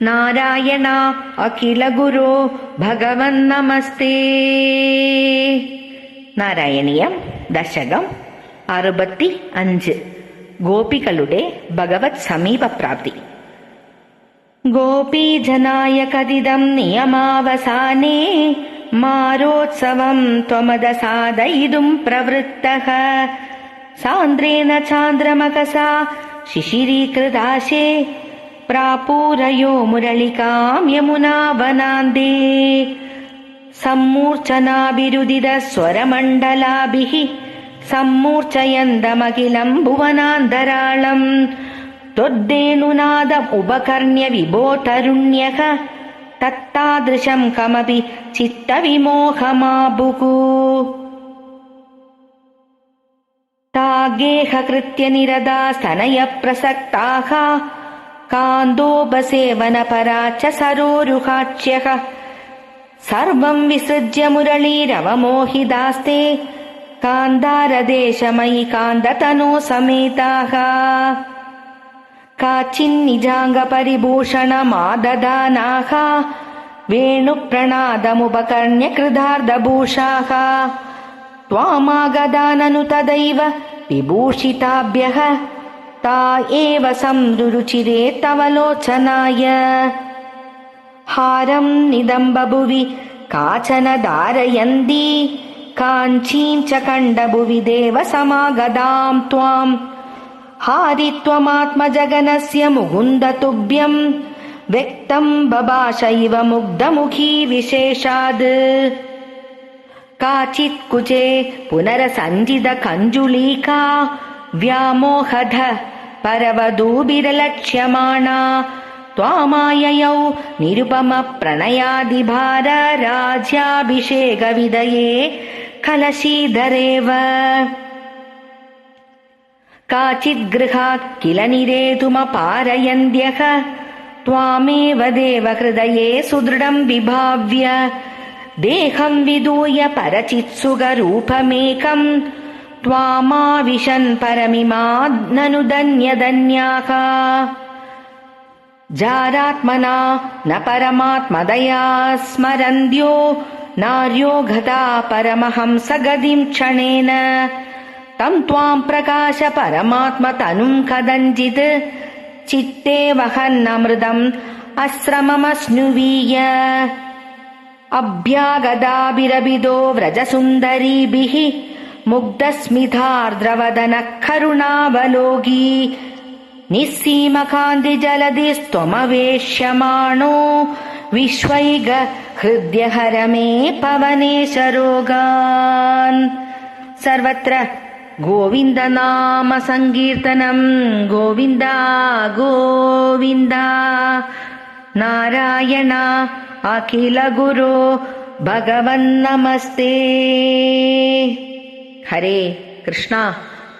നാരായണ അഖില ഗുരു ഭഗവൻ നമസ്തേ നാരായണീയം ദശകം അറുപത്തി അഞ്ച് ഗോപികളുടെ ഭഗവത് സമീപപ്രാപ്തി ഗോപീജനായ കഥിതം നിയമാവസാനേ മാരോത്സവം त्वमदसादयितुम् प्रवृत्तः सान्द्रेण चान्द्रमकसा शिशिरीकृदाशे प्रापूरयो मुरलिकाम् यमुनावनान्दे सम्मूर्च्छनाभिरुदितस्वरमण्डलाभिः सम्मूर्च्छयन्दमखिलम् भुवनान्तराळम् त्वद्देणुनादम् उपकर्ण्य विभोतरुण्यः तत्तादृशम् कमपि चित्तविमोहमाबुः तागेहकृत्य निरदा स्तनयप्रसक्ताः कान्दोपसेवनपरा च सरोरुहाच्यः सर्वम् विसृज्य मुरलीरवमोहिदास्ते कान्दारदेशमयि कान्दतनो समेताः काचिन्निजाङ्गपरिभूषणमाददानाः वेणुप्रणादमुपकर्ण्य कृदार्धभूषाः त्वामागदाननु तदैव विभूषिताभ्यः एव संरुचिरे तव लोचनाय। हारम् निदम्बभुवि काचन धारयन्ती काञ्चीम् च कण्डभुवि देव समागदाम् त्वाम् हारि त्वमात्मजगनस्य मुकुन्द तुभ्यम् व्यक्तम् इव मुग्धमुखी विशेषाद्। काचित् कुचे पुनरसञ्जित कञ्जुलीका व्यामोहध परवधूभिरलक्ष्यमाणा त्वामाययौ निरुपम प्रणयादिभार राज्याभिषेकविदये कलशीधरेव काचिद्गृहात् किल निरेतुमपारयन्त्यः त्वामेव देव हृदये सुदृढम् विभाव्य। देहम् विदूय परचित्सुगरूपमेकम् त्वामाविशन् परमिमाननु धन्यधन्याः। जारात्मना न परमात्मदया स्मरन्त्यो नार्यो गता परमहंसगतिम् क्षणेन। तम् त्वाम् प्रकाश परमात्मतनुम् कदञ्चित् चित्ते वहन्नमृतम् अस्रममस्नुवीय अभ्यागदाभिरभिदो व्रजसुन्दरीभिः मुग्धस्मितार्द्रवदनः करुणावलोकी निःसीमकान्तिजलधिस्त्वमवेश्यमाणो विश्वैग हृद्यहर मे पवनेशरोगान् सर्वत्र गोविन्दनाम सङ्कीर्तनम् गोविन्द गोविन्द। नारायण अखिल गुरो भगवन्नमस्ते हरे कृष्ण।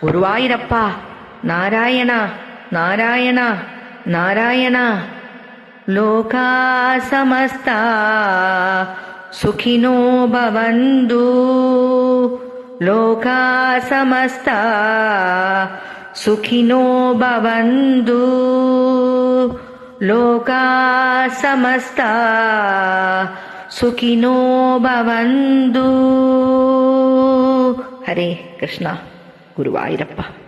गुरुवायुरप्प नारायण नारायण नारायण। लोका समस्ता सुखिनो समस्ता सुखिनो समस्ता सुखिनो भवन्तु हरे कृष्ण गुरुवायुरप्प।